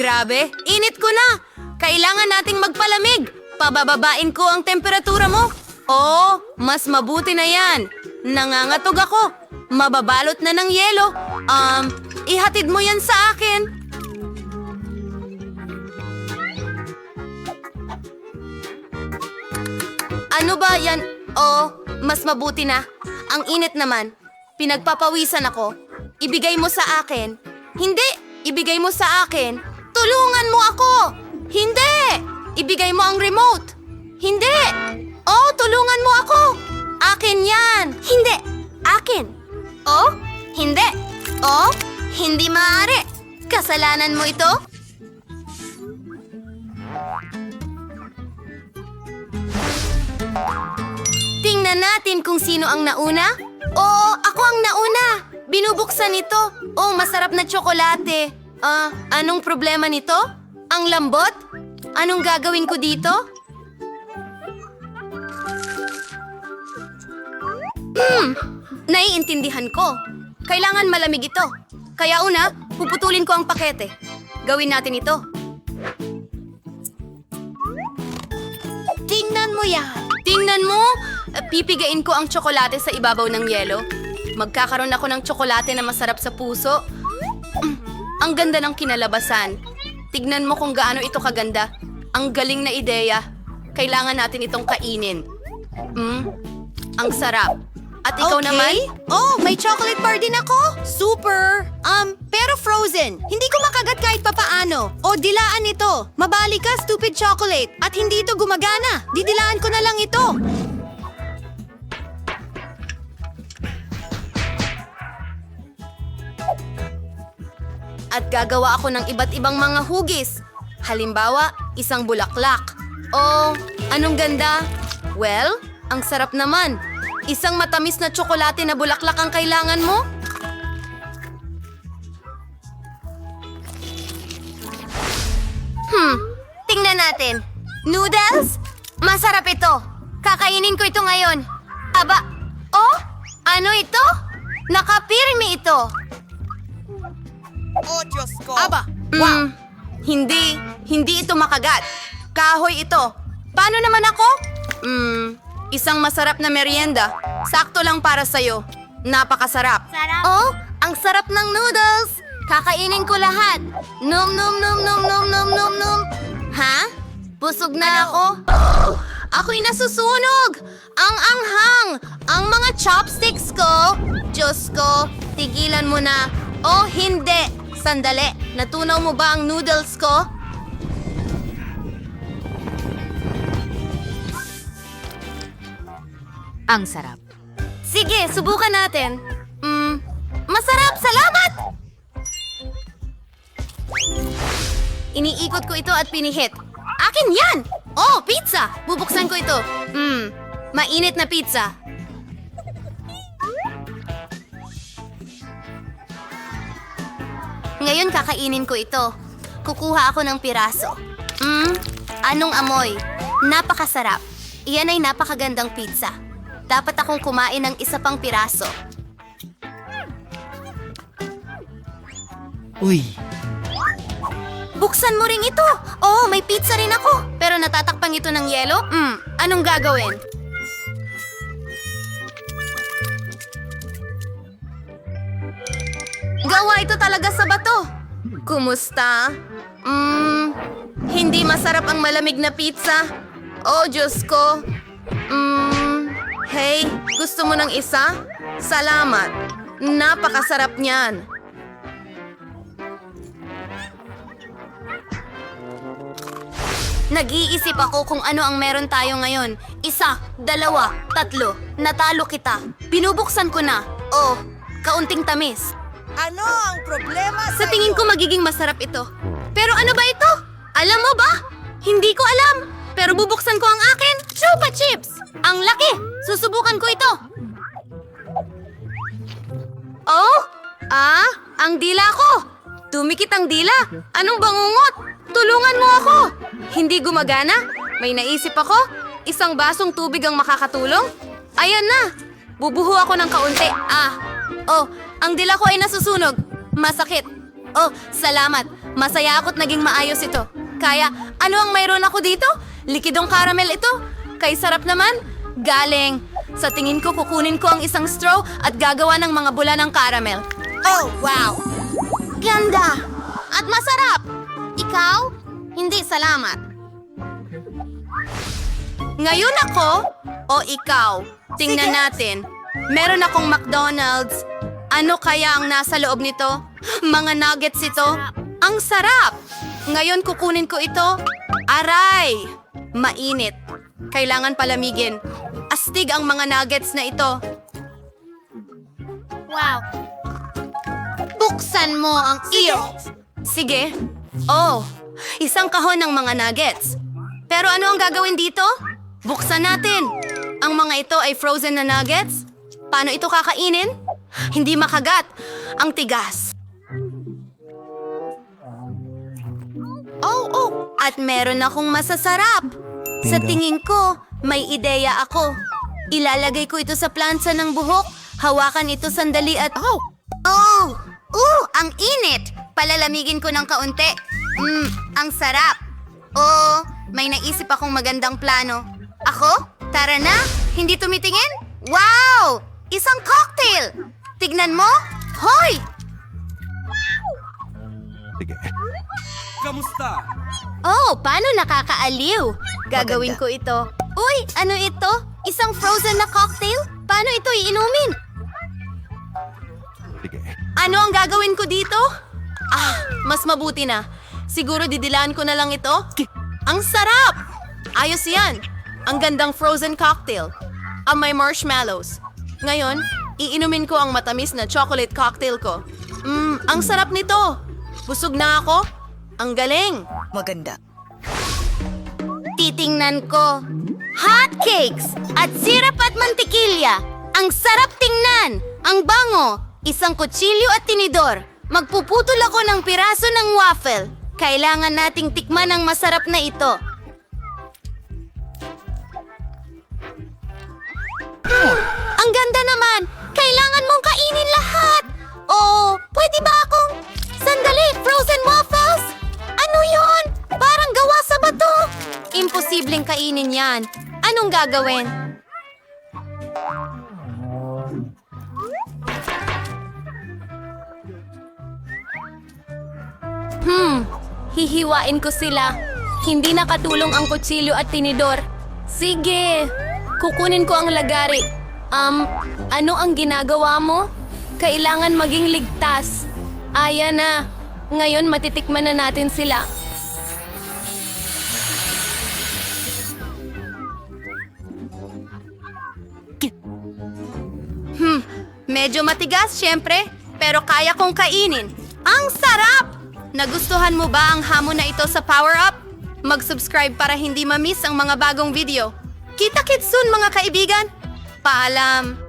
Grabe, init ko na! Kailangan nating magpalamig! Pabababain ko ang temperatura mo! Oo, mas mabuti na yan! Nangangatog ako! Mababalot na ng yelo! Um, ihatid mo yan sa akin! Ano ba yan? Oh, mas mabuti na. Ang init naman. Pinagpapawisan ako. Ibigay mo sa akin. Hindi! Ibigay mo sa akin. Tulungan mo ako! Hindi! Ibigay mo ang remote. Hindi! Oh, tulungan mo ako! Akin yan! Hindi! Akin! Oh? Hindi! Oh? Hindi maaari! Kasalanan mo ito? Tingnan natin kung sino ang nauna. Oo, ako ang nauna. Binubuksan ito. Oh, masarap na tsokolate. Ah, anong problema nito? Ang lambot? Anong gagawin ko dito? Hmm, naiintindihan ko. Kailangan malamig ito. Kaya una, puputulin ko ang pakete. Gawin natin ito. Tingnan mo yan. Tingnan mo! Pipigain ko ang tsokolate sa ibabaw ng yelo. Magkakaroon ako ng tsokolate na masarap sa puso. Ang ganda ng kinalabasan. Tignan mo kung gaano ito kaganda. Ang galing na ideya. Kailangan natin itong kainin. Mm, ang sarap. At ikaw Okay. naman? Oh, may chocolate bar din ako. Super. Um, pero frozen. Hindi ko makagat kahit papaano. O dilaan ito. Mabali ka, stupid chocolate. At hindi ito gumagana. Didilaan ko na lang ito. At gagawa ako ng iba't ibang mga hugis. Halimbawa, isang bulaklak. O, anong ganda? Well, ang sarap naman. Isang matamis na tsokolate na bulaklak ang kailangan mo? Hmm, tingnan natin. Noodles? Masarap ito. Kakainin ko ito ngayon. Aba, oh? Ano ito? Nakapirmi ito. Aba, Wow! hindi, hindi ito makagat. Kahoy ito. Paano naman ako? Hmm, isang masarap na merienda. Sakto lang para sa'yo. Napakasarap. Sarap. Oh, ang sarap ng noodles. Kakainin ko lahat. Num num num num num num num num. Ha? Busog na ako? Ako'y nasusunog! Ang anghang! Ang mga chopsticks ko! Diyos ko, tigilan mo na. Oh, hindi! Sandali, natunaw mo ba ang noodles ko? Ang sarap. Sige, subukan natin. Mm, masarap! Salamat! Iniikot ko ito at pinihit. Akin yan! Oh, pizza! Bubuksan ko ito. Mm, mainit na pizza. Ngayon kakainin ko ito. Kukuha ako ng piraso. Mm, anong amoy? Napakasarap. Iyan ay napakagandang pizza. Dapat akong kumain ng isa pang piraso. Uy, Buksan mo ring ito! Oo, may pizza rin ako! Pero natatakpan ito ng yelo? Hmm, anong gagawin? Ito talaga sa bato! Kumusta? Hmm, hindi masarap ang malamig na pizza. Oh, Diyos ko. Hmm, hey, gusto mo ng isa? Salamat. Napakasarap niyan. Nag-iisip ako kung ano ang meron tayo ngayon. Isa, dalawa, tatlo. Natalo kita. Binubuksan ko na. Oh, kaunting tamis. Ano ang problema Sa tingin ko magiging masarap ito. Pero ano ba ito? Alam mo ba? Hindi ko alam. Pero bubuksan ko ang akin. Chupa chips! Ang laki! Susubukan ko ito. Oh? Ah, ang dila ko. Tumikit ang dila. Anong bangungot? Tulungan mo ako. Hindi gumagana? May naisip ako? Isang basong tubig ang makakatulong? Ayan na. Bubuho ako ng kaunti. Ah. Oh, ang dila ko ay nasusunog. Masakit. Oh, salamat. Masaya ako't naging maayos ito. Kaya, ano ang mayroon ako dito? Likidong caramel ito. Kay sarap naman. Galing. Sa tingin ko, kukunin ko ang isang straw at gagawa ng mga bula ng caramel. Oh, wow! Ganda! At masarap! Ikaw? Hindi, salamat. Ngayon ako o ikaw? Tingnan natin. Meron akong McDonald's. Ano kaya ang nasa loob nito? Mga nuggets ito? Ang sarap! Ngayon kukunin ko ito. Aray! Mainit. Kailangan palamigin. Astig ang mga nuggets na ito. Wow! Buksan mo ang iyo! Sige. Oh, isang kahon ng mga nuggets. Pero ano ang gagawin dito? Buksan natin. Ang mga ito ay frozen na nuggets. Paano ito kakainin? Hindi makagat. Ang tigas. Oh, oh. At meron akong masasarap. Sa tingin ko, may ideya ako. Ilalagay ko ito sa plansa ng buhok. Hawakan ito sandali at... Oh! Oh! Uh! Ang init! Palalamigin ko ng kaunti. Mmm, ang sarap. Oh, may naisip akong magandang plano. Ako? Tara na! Hindi tumitingin? Wow! Isang cocktail! Tignan mo! Hoy! Sige. Oh, paano nakakaaliw? Gagawin ko ito. Uy, ano ito? Isang frozen na cocktail? Paano ito iinumin? Sige. Ano ang gagawin ko dito? Ah, mas mabuti na. Siguro didilaan ko na lang ito. Ang sarap! Ayos yan. Ang gandang frozen cocktail. Ang may marshmallows. Ngayon, iinumin ko ang matamis na chocolate cocktail ko. Mmm, ang sarap nito. Busog na ako. Ang galing. Maganda. Titingnan ko. Hot cakes at sirap at mantikilya. Ang sarap tingnan. Ang bango. Isang kutsilyo at tinidor. Magpuputol ako ng piraso ng waffle. Kailangan nating tikman ang masarap na ito. Kainin yan. Anong gagawin? Hmm, hihiwain ko sila. Hindi nakatulong ang kutsilyo at tinidor. Sige, kukunin ko ang lagari. Um, ano ang ginagawa mo? Kailangan maging ligtas. Aya na. Ngayon matitikman na natin sila. Medyo matigas syempre, pero kaya kong kainin. Ang sarap! Nagustuhan mo ba ang hamon na ito sa Power Up? Mag-subscribe para hindi ma-miss ang mga bagong video. Kita-kits soon mga kaibigan! Paalam!